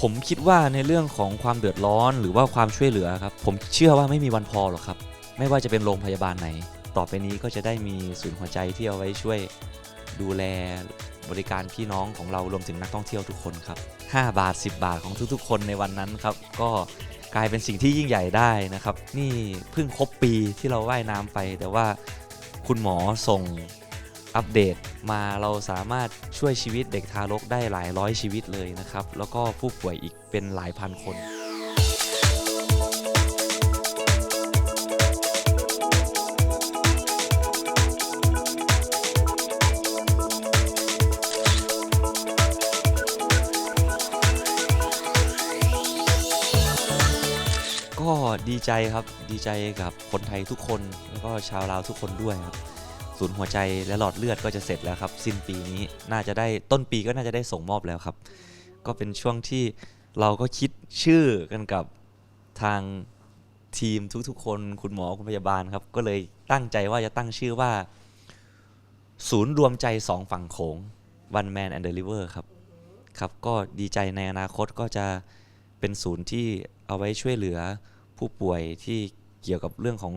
ผมคิดว่าในเรื่องของความเดือดร้อนหรือว่าความช่วยเหลือครับ ผมเชื่อว่าไม่มีวันพอหรอกครับ ไม่ว่าจะเป็นโรงพยาบาลไหน ต่อไปนี้ก็จะได้มีศูนย์หัวใจที่เอาไว้ช่วยดูแลบริการพี่น้องของเรารวมถึงนักท่องเที่ยวทุกคนครับ 5 บาท 10 บาทของทุกๆ คนในวันนั้นครับ ก็กลายเป็นสิ่งที่ยิ่งใหญ่ได้นะครับ นี่เพิ่งครบปีที่เราว่ายน้ำไป แต่ว่าคุณหมอส่ง อัปเดตมาเราสามารถช่วยชีวิตเด็กทารกได้หลายร้อยชีวิตเลยนะครับ แล้วก็ผู้ป่วยอีกเป็นหลายพันคนก็ดีใจครับดีใจกับคนไทยทุกคนแล้วก็ชาวลาวทุกคนด้วยครับ ศูนย์หัวใจและหลอดเลือดก็จะเสร็จแล้วครับ สิ้นปีนี้น่าจะได้ต้นปีก็น่าจะได้ส่งมอบแล้วครับ ก็เป็นช่วงที่เราก็คิดชื่อกันกับทางทีมทุกๆ คนคุณหมอคุณพยาบาลครับ ก็เลยตั้งใจว่าจะตั้งชื่อว่า ศูนย์รวมใจสองฝั่งโขง One Man and the River ครับครับก็ดีใจในอนาคตก็จะเป็นศูนย์ที่เอาไว้ช่วยเหลือผู้ป่วยที่เกี่ยวกับเรื่องของ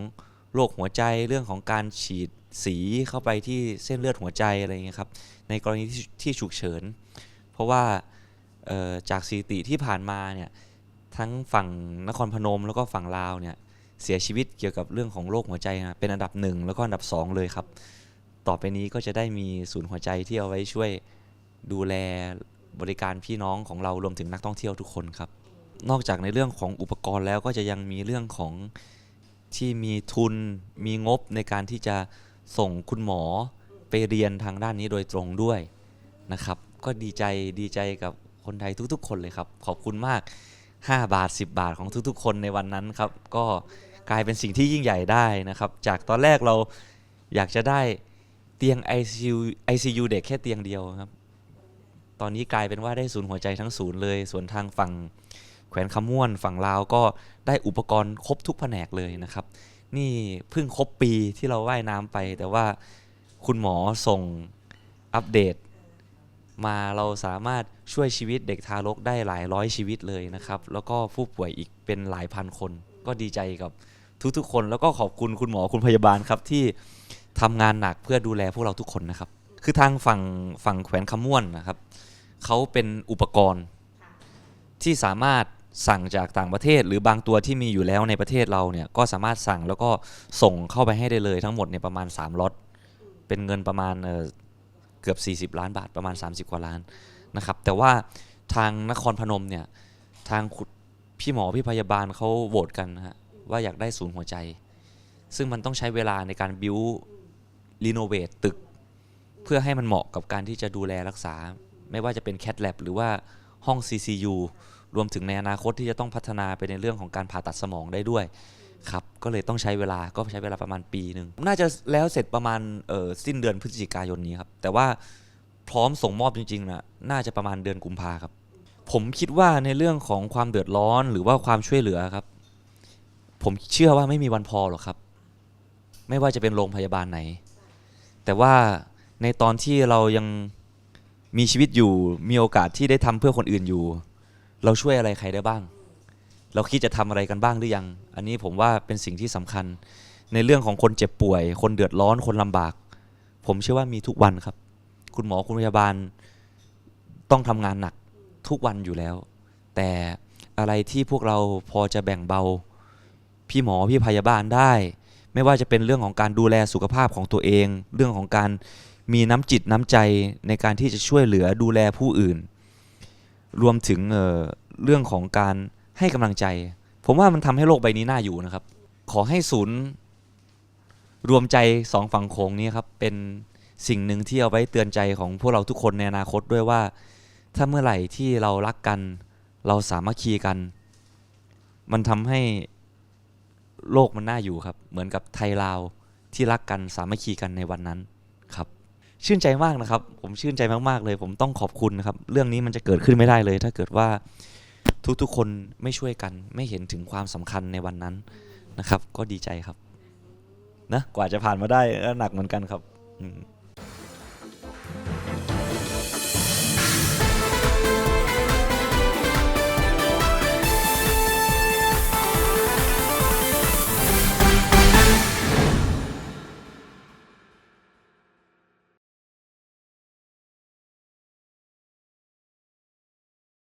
โรคหัวใจเรื่องของการฉีดสีเข้าไปที่เส้นเลือดหัวใจอะไรอย่างเงี้ยครับในกรณีที่ฉุกเฉิน เพราะว่าจากสถิติที่ผ่านมาเนี่ยทั้งฝั่งนครพนมแล้วก็ฝั่งลาวเนี่ยเสียชีวิตเกี่ยวกับเรื่องของโรคหัวใจนะเป็นอันดับหนึ่งแล้วก็อันดับสองเลยครับ ต่อไปนี้ก็จะได้มีศูนย์หัวใจที่เอาไว้ช่วยดูแลบริการพี่น้องของเรารวมถึงนักท่องเที่ยวทุกคนครับ นอกจากในเรื่องของอุปกรณ์แล้วก็จะยังมีเรื่องของ ที่มีทุนมีงบในการที่จะส่งคุณหมอไปเรียนทางด้านนี้โดยตรงด้วยนะครับ ก็ดีใจดีใจกับคนไทยทุกๆ คนเลยครับ ขอบคุณมาก 5 บาท 10 บาทของทุกๆ คนในวันนั้นครับ ก็กลายเป็นสิ่งที่ยิ่งใหญ่ได้นะครับ จากตอนแรกเราอยากจะได้เตียง ICU ICU เด็กแค่เตียงเดียวครับ ตอนนี้กลายเป็นว่าได้ศูนย์หัวใจทั้งศูนย์เลย ส่วนทางฝั่ง แขวนคำม่วนฝั่งลาวก็ได้อุปกรณ์ครบทุกแผนกเลยนะครับ นี่เพิ่งครบปีที่เราว่ายน้ำไป แต่ว่าคุณหมอส่งอัปเดต มาเราสามารถช่วยชีวิตเด็กทารกได้หลายร้อยชีวิตเลยนะครับ แล้วก็ผู้ป่วยอีกเป็นหลายพันคน ก็ดีใจกับทุกๆ คนแล้วก็ขอบคุณคุณหมอคุณพยาบาลครับที่ทำงานหนักเพื่อดูแลพวกเราทุกคนนะครับ คือทางฝั่งฝั่งแขวนคำม่วนนะครับเขาเป็นอุปกรณ์ที่สามารถ สั่งจากต่างประเทศ หรือบางตัวที่มีอยู่แล้วในประเทศเราเนี่ยก็สามารถสั่งแล้วก็ส่งเข้าไปให้ได้เลยทั้งหมดเนี่ยประมาณ3ล็อตเป็นเงินประมาณเอ่อเกือบ 40 ล้านบาทประมาณ 30 กว่าล้านนะครับแต่ว่าทางนครพนมเนี่ยทางพี่หมอพี่พยาบาลเขาโหวตกันนะฮะว่าอยากได้ศูนย์หัวใจ ซึ่งมันต้องใช้เวลาในการบิวรีโนเวทตึก เพื่อให้มันเหมาะกับการที่จะดูแลรักษา ไม่ว่าจะเป็นแคทแลบหรือว่าห้อง CCU รวมถึงในอนาคตที่จะต้องพัฒนาไปในเรื่องของการผ่าตัดสมองได้ด้วยครับก็เลยต้องใช้เวลาก็ใช้เวลาประมาณปีหนึ่งน่าจะแล้วเสร็จประมาณเออสิ้นเดือนพฤศจิกายนนี้ครับแต่ว่าพร้อมส่งมอบจริงๆนะน่าจะประมาณเดือนกุมภาครับ ผมคิดว่าในเรื่องของความเดือดร้อนหรือว่าความช่วยเหลือครับ ผมเชื่อว่าไม่มีวันพอหรอกครับ ไม่ว่าจะเป็นโรงพยาบาลไหน แต่ว่าในตอนที่เรายังมีชีวิตอยู่มีโอกาสที่ได้ทำเพื่อคนอื่นอยู่ เราช่วยอะไรใครได้บ้าง เราคิดจะทำอะไรกันบ้างหรือยัง อันนี้ผมว่าเป็นสิ่งที่สำคัญ ในเรื่องของคนเจ็บป่วย คนเดือดร้อนคนลำบาก ผมเชื่อว่ามีทุกวันครับ คุณหมอคุณพยาบาลต้องทำงานหนักทุกวันอยู่แล้ว แต่อะไรที่พวกเราพอจะแบ่งเบา พี่หมอพี่พยาบาลได้ ไม่ว่าจะเป็นเรื่องของการดูแลสุขภาพของตัวเอง เรื่องของการมีน้ำจิตน้ำใจในการที่จะช่วยเหลือดูแลผู้อื่น รวมถึงเเรื่องของการให้กำลังใจ ผมว่ามันทำให้โลกใบนี้น่าอยู่นะครับ ขอให้ศูนย์ รวมใจสองฝั่งโขงนี้ครับ เป็นสิ่งหนึ่งที่เอาไว้เตือนใจของพวกเราทุกคนในอนาคตด้วยว่า ถ้าเมื่อไหร่ที่เรารักกัน เราสามัคคีกัน มันทำให้โลกมันน่าอยู่ครับ เหมือนกับไทยลาวที่รักกันสามัคคีกันในวันนั้น ชื่นใจมากนะครับ ผมชื่นใจมากๆเลย ผมต้องขอบคุณนะครับ เรื่องนี้มันจะเกิดขึ้นไม่ได้เลย ถ้าเกิดว่าทุกๆคนไม่ช่วยกัน ไม่เห็นถึงความสำคัญในวันนั้นนะครับ ก็ดีใจครับ นะกว่าจะผ่านมาได้ก็หนักเหมือนกันครับ อืม